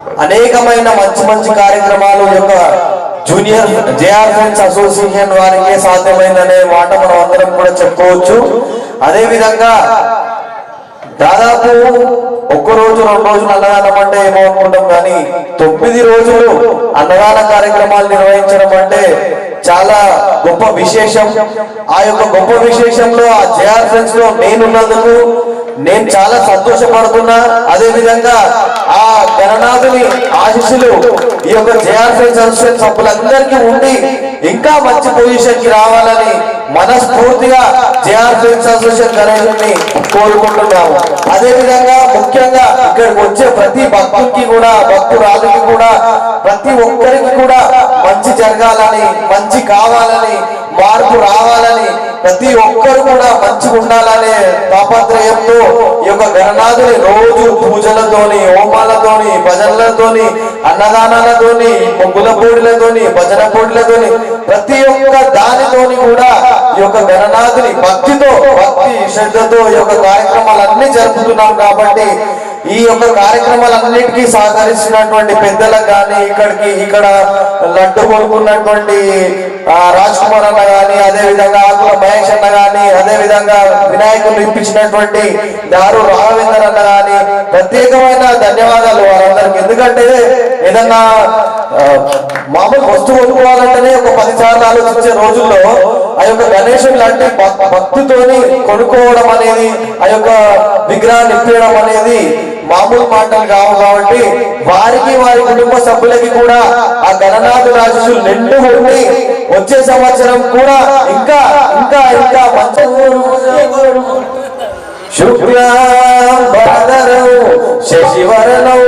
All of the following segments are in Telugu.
అనేకమైన మంచి మంచి కార్యక్రమాలు యొక్క జూనియర్ జేఆర్ ఫ్రెండ్స్ అసోసియేషన్ వారికే సాధ్యమైందనే మాట మనం అందరం కూడా చెప్పుకోవచ్చు. అదే విధంగా దాదాపు ఒక్క రోజు రెండు రోజులు అన్నదానం అంటే ఏమో అనుకుంటాం కానీ తొమ్మిది రోజులు అన్నదాన కార్యక్రమాలు నిర్వహించడం అంటే చాలా గొప్ప విశేషం. ఆ యొక్క గొప్ప విశేషంలో ఆ జేఆర్ ఫ్రెండ్స్లో నేనున్నందుకు నేను చాలా సంతోషపడుతున్నా. అదే విధంగా ఆ గణనాథుని ఆశీస్సులు ఈ యొక్క జేఆర్ ఫ్రెండ్స్ సభ్యులందరికీ ఉండి ఇంకా మంచి పొజిషన్కి రావాలని మనస్ఫూర్తిగా జేఆర్ ఫ్రెండ్స్ అసోసియేషన్ గణేశుని కోరుకుంటున్నాము. అదే విధంగా ముఖ్యంగా ఇక్కడికి వచ్చే ప్రతి భక్తుడికి కూడా భక్తురాలికి కూడా ప్రతి ఒక్కరికి కూడా మంచి జరగాలని మంచి కావాలని మార్పు రావాలని ప్రతి ఒక్కరు కూడా మంచిగా ఉండాలనే తాపత్రయంతో ఈ యొక్క గణనాథుని రోజు పూజలతోని హోమాలతోని భజనలతోని అన్నదానాలతోని ముగ్గుల పోటీలతోని భజన బూడిలతోని ప్రతి ఒక్క దానితోని కూడా ఈ యొక్క గణనాథుని భక్తితో భక్తి శ్రద్ధతో ఈ యొక్క కార్యక్రమాలన్నీ జరుపుతున్నాం కాబట్టి ఈ యొక్క కార్యక్రమాలన్నిటికీ సహకరిస్తున్నటువంటి పెద్దలకు కానీ ఇక్కడికి ఇక్కడ లడ్డు కొనుక్కున్నటువంటి ఆ, రాజ్ కుమార్ అన్న కానీ అదే విధంగా ఆకుల మహేష్ అన్న కానీ అదే విధంగా వినాయకులు ఇప్పించినటువంటి దారు రాఘవేందర్ అన్న కానీ ప్రత్యేకమైన ధన్యవాదాలు వారందరికి. ఎందుకంటే ఏదన్నా మామూలు వస్తువు కొనుక్కోవాలంటేనే ఒక పది సార్లు ఆలోచించే రోజుల్లో ఆ యొక్క గణేశుడు లాంటి భక్తితోని కొనుక్కోవడం అనేది ఆ యొక్క విగ్రహాన్ని ఇప్పడం అనేది మామూలు మాటలు కావు కాబట్టి వారికి వారి కుటుంబ సభ్యులకి కూడా ఆ గణనాథ ఆశీస్సులు నిండు ఉండి వచ్చే సంవత్సరం కూడా ఇంకా ఇంకా ఇంకా మంచి శుక్లాంబరధరం శశివరణం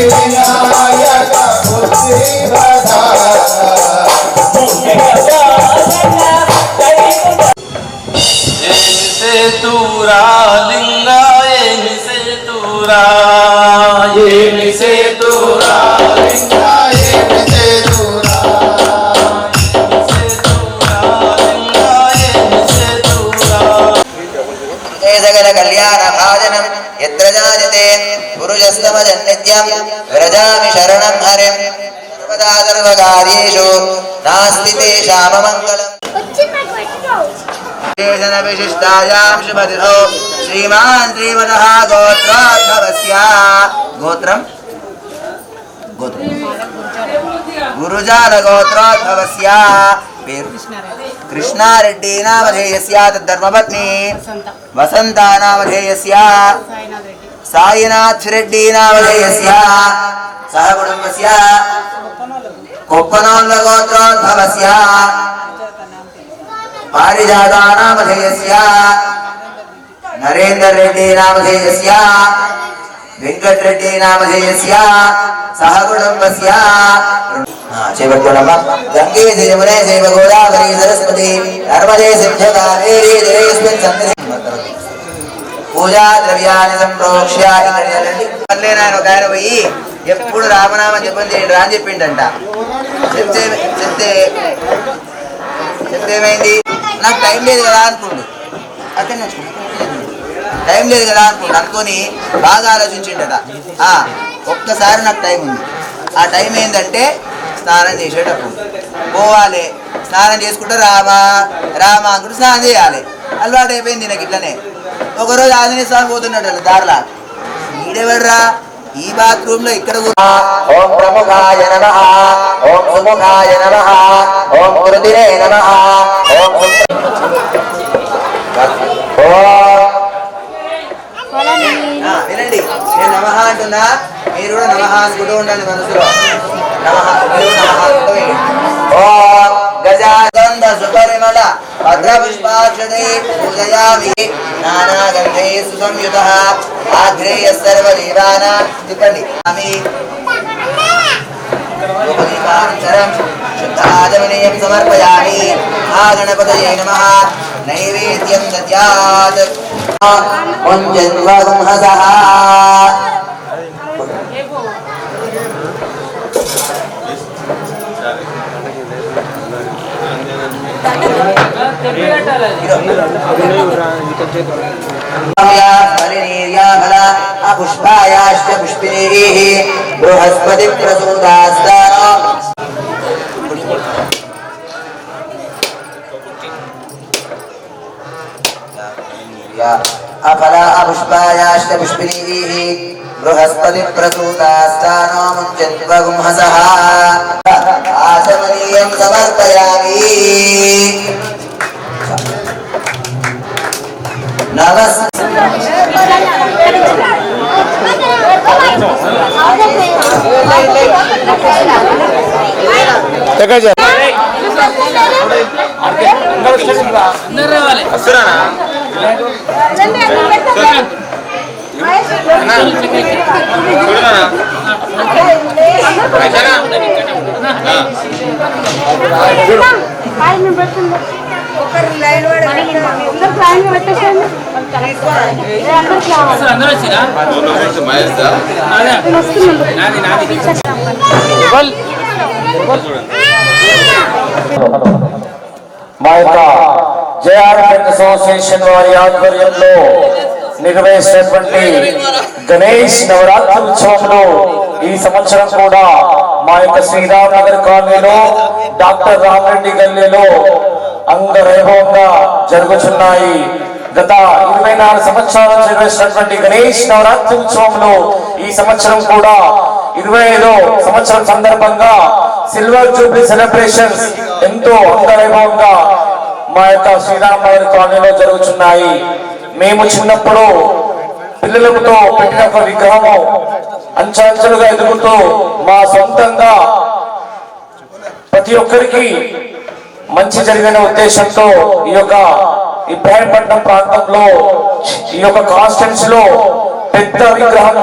you. సర్వకార్యేషు నాస్తి తేషామమంగళం దేశన విశిష్టాయాం శుభదినో శ్రీమాన్ శ్రీమదః గోత్రోద్భవస్య గోత్రం గోత్రం గురుజాల గోత్రోద్భవస్య పేరు కృష్ణారెడ్డి నామధేయస్య తద్ధర్మపత్ని వసంత నామధేయస్య సాయినాథ్ రెడ్డి నామధేయస్య సహ కుటుంబస్య కొప్పనోళ్ళ గోత్రోద్భవస్య పారిజాత నామధేయస్య నరేందర్ రెడ్డి నామధేయస్య వెంకటరెడ్డి నామధేయస్య సహ కుటుంబస్య గంగే జయమునే దేవ గోదావరి సరస్వతి నర్మదే సింధు కావేరీ జలేస్మిన్ సన్నిధి పూజా ద్రవ్యాన్ని సంప్రోక్ష్య ఇక్కడ నిలబడి. నాయన ఒక ఆయన పోయి ఎప్పుడు రామనామం చెప్పని చేయండి రా అని చెప్పిండంట. చెప్తే చెప్తే చెప్తే ఏమైంది నాకు టైం లేదు కదా అనుకోండు అక్కడ టైం లేదు కదా అనుకుంటు అనుకొని బాగా ఆలోచించిండట. ఒక్కసారి నాకు టైం ఉంది. ఆ టైం ఏంటంటే స్నానం చేసేటప్పుడు. పోవాలి స్నానం చేసుకుంటే రామా రామా అనుకుంటే స్నానం చేయాలి. అలవాటు అయిపోయింది నాకు ఇట్లనే. ఒకరోజు ఆంజనేయ స్వామి పోతున్నాడు దారిలా. ఈడెవర్రా? ఈ బాత్రూమ్లో ఇక్కడ ఓం ప్రముఖాయ నమ. ఓం సుముఖాయ నమ. ఓం కృతిరే నమ. ఓం వినండి. నేను నమః అంటున్నా మీరు కూడా నమః అనుకుంటూ ఉండండి మనసులో. నమః మీరు నమః అనుకుంటూ. ఓం గజాగంధ సుపరిమళ భద్రపుష్పాక్షదే పూజయామి నానాగంధే సుసంయుత ఆగ్రేయ సర్వదేవానా చెప్పండి ఆమె లోకదీపానంతరం శుద్ధాచమనీయం సమర్పయామి ఆ గణపతయే నమః నైవేద్యం దద్యాత్ अपुष्पायाश्च पुष्पिनेः बृहस्पतिप्रसूदास्तान अफला अपुष्पायाश्च पुष्पिनेः बृहस्पतिप्रसूदास्तानमुञ्चन्त्वगुंहसः आचमनीयं समर्पयामि। నరస్ ముంచన్వగుంహసः ఆచమనీయం ఒకరు లైన్ మా యొక్క జేఆర్ అసోసియేషన్ వారి ఆధ్వర్యంలో నిర్వహిస్తున్నటువంటి గణేష్ నవరాత్రి ఉత్సవంలో ఈ సంవత్సరం కూడా మా యొక్క శ్రీరామ్ నగర్ కాలనీలో డాక్టర్ రామరెడ్డి గల్లీలో అంగవైభవంగా జరుగుతున్నాయి గత ఇరవై నాలుగు సంవత్సరాలు నుంచి గణేష్ నవరాత్రి ఉత్సవంలో ఈ సంవత్సరం కూడా ఇరవై ఐదో సంవత్సరం సందర్భంగా సిల్వర్ జూబ్లీ సెలబ్రేషన్స్ ఎంతో అంగవైభవంగా మా యొక్క శ్రీరామాయణ కాలనీలో జరుగుతున్నాయి మేము చిన్నప్పుడు పిల్లలతో పెట్టిన ఒక విగ్రహము అంచెంచెలుగా ఎదుగుతూ మా సొంతంగా ప్రతి ఒక్కరికి మంచి జరిగిన ఉద్దేశంతో ఈ యొక్క ఇబ్రాహీంపట్నం ప్రాంతంలో ఈ యొక్క కాన్స్టెన్స్లో పెద్ద విగ్రహం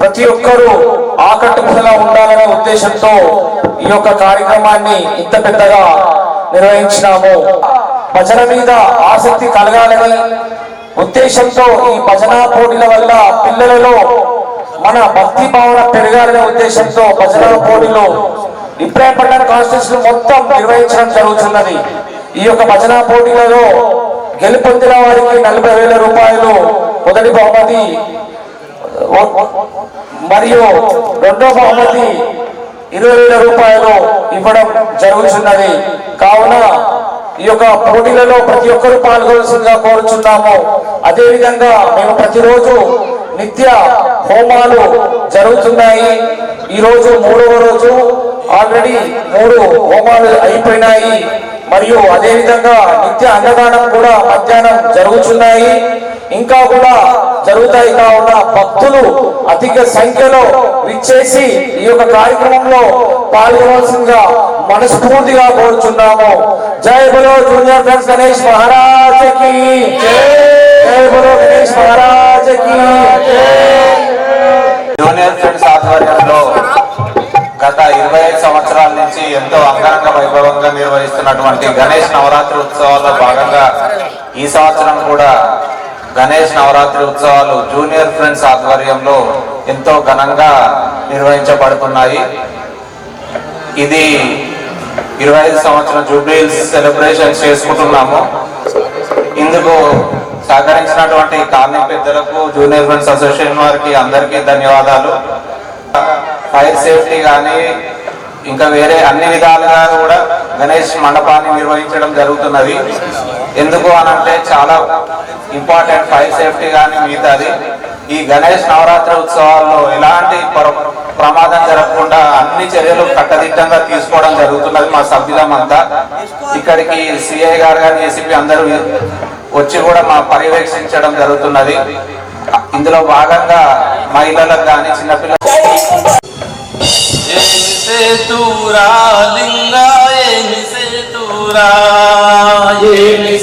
ప్రతి ఒక్కరూ ఆకట్టుకునేలా ఉండాలనే ఉద్దేశంతో ఈ యొక్క కార్యక్రమాన్ని ఇంత పెద్దగా నిర్వహించినాము. భజన మీద ఆసక్తి కలగాలని ఉద్దేశంతో ఈ భజన పోటీల వల్ల పిల్లలలో మన భక్తి భావన పెరగాలనే ఉద్దేశంతో భజన పోటీలో ఇబ్రాహీంపట్నం కాన్స్టిట్యూన్స్ మొత్తం నిర్వహించడం జరుగుతున్నది. ఈ యొక్క భజన పోటీలలో గెలుపొందిన వారికి నలభై వేల రూపాయలు మొదటి బహుమతి మరియు రెండో బహుమతి ఇరవై వేల రూపాయలు ఇవ్వడం జరుగుతున్నది. కావున ఈ యొక్క పోటీలలో ప్రతి ఒక్కరూ పాల్గొనవలసిందిగా కోరుచున్నాము. అదేవిధంగా మేము ప్రతిరోజు నిత్య హోమాలు జరుగుతున్నాయి. ఈ రోజు మూడవ రోజు ఆల్రెడీ మూడు హోమాలు అయిపోయినాయి. మరియు అదే విధంగా నిత్య అన్నదానం కూడా మధ్యాహ్నం జరుగుతున్నాయి. ఇంకా కూడా జరుగుతాయి కావున భక్తులు అధిక సంఖ్యలో విచ్చేసి ఈ యొక్క కార్యక్రమంలో పాల్గొనవలసిందిగా మనస్ఫూర్తిగా కోరుచున్నాము. జై బలో జూనియర్ ఫ్రెండ్స్ గణేష్ మహారాజకి. జై బలో గణేష్ మహారాజకి. జూనియర్ ఫ్రెండ్స్ ఆధ్వర్యంలో గత ఇరవై ఐదు సంవత్సరాల నుంచి ఎంతో అంగరంగ వైభవంగా నిర్వహిస్తున్నటువంటి గణేష్ నవరాత్రి ఉత్సవాల్లో భాగంగా ఈ సంవత్సరం కూడా గణేష్ నవరాత్రి ఉత్సవాలు జూనియర్ ఫ్రెండ్స్ ఆధ్వర్యంలో ఎంతో ఘనంగా నిర్వహించబడుతున్నాయి. ఇది ఇరవై ఐదు సంవత్సరం జూబ్లీస్ సెలబ్రేషన్ చేసుకుంటున్నాము. ఇందుకు సహకరించినటువంటి కాలనీ పెద్దలకు జూనియర్ ఫ్రెండ్స్ అసోసియేషన్ వారికి అందరికీ ధన్యవాదాలు. ఫైర్ సేఫ్టీ కానీ ఇంకా వేరే అన్ని విధాలుగా కూడా గణేష్ మండపాన్ని నిర్వహించడం జరుగుతున్నది. ఎందుకు అనంటే చాలా ఇంపార్టెంట్ ఫైర్ సేఫ్టీ కానీ మిగతాది. ఈ గణేష్ నవరాత్రి ఉత్సవాల్లో ఎలాంటి ప్రమాదం జరగకుండా అన్ని చర్యలు కట్టదిట్టంగా తీసుకోవడం జరుగుతున్నది మా సభ్యులమంతా. ఇక్కడికి సిఐ గారు కానీ ఏసీపీ అందరూ వచ్చి కూడా మా పర్యవేక్షించడం జరుగుతున్నది. ఇందులో భాగంగా మహిళలకు కానీ చిన్నపిల్లలు ఏమి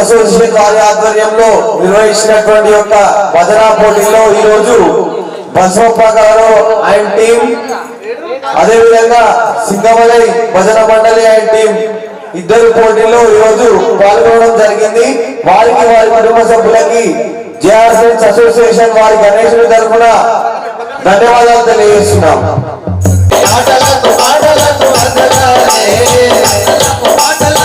అసోసియేషన్ వారి ఆధ్వర్యంలో నిర్వహించినటువంటి యొక్క భజన పోటీలో ఈ రోజు బసవప్ప గారు ఆయన టీం అదే విధంగా సింగమలై భజన మండలి ఆయన టీం ఇద్దరు పోటీలో ఈ రోజు పాల్గొనడం జరిగింది. వారికి వారి కుటుంబ సభ్యులకి జేఆర్ ఫ్రెండ్స్ అసోసియేషన్ వారి గణేశుడి తరఫున ధన్యవాదాలు తెలియజేస్తున్నాం. ఆటలకు ఆటలకు అందగానే ఆటలకు ఆటలకు